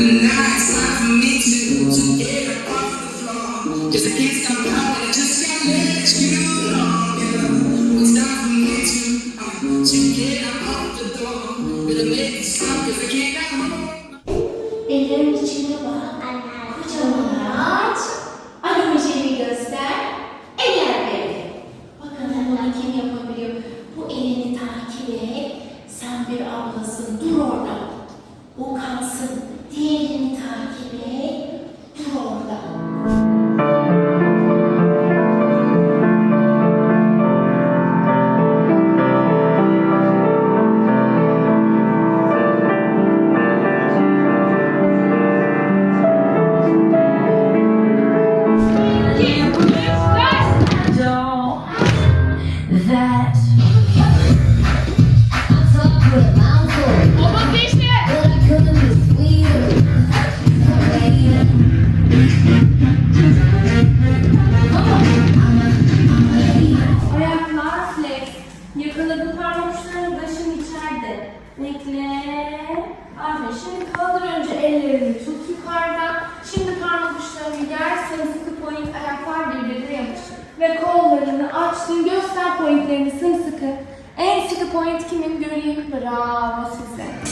Now it's time for me to, to get up off the floor. Just I can't stop talking, I just can't let you alone. It's time for me to, uh, to get up off the door. Better make it stop, I can't Yakaladığın parmak uçlarını başın içeride. Bekle. Aferin. Şimdi kaldır önce ellerini tut yukarıdan. Şimdi parmak uçlarını ger. Sımsıkı point ayaklar birbirine yapışır. Ve kollarını açtın. Göster pointlerini sımsıkı. En sıkı point kimin göreyim? Bravo.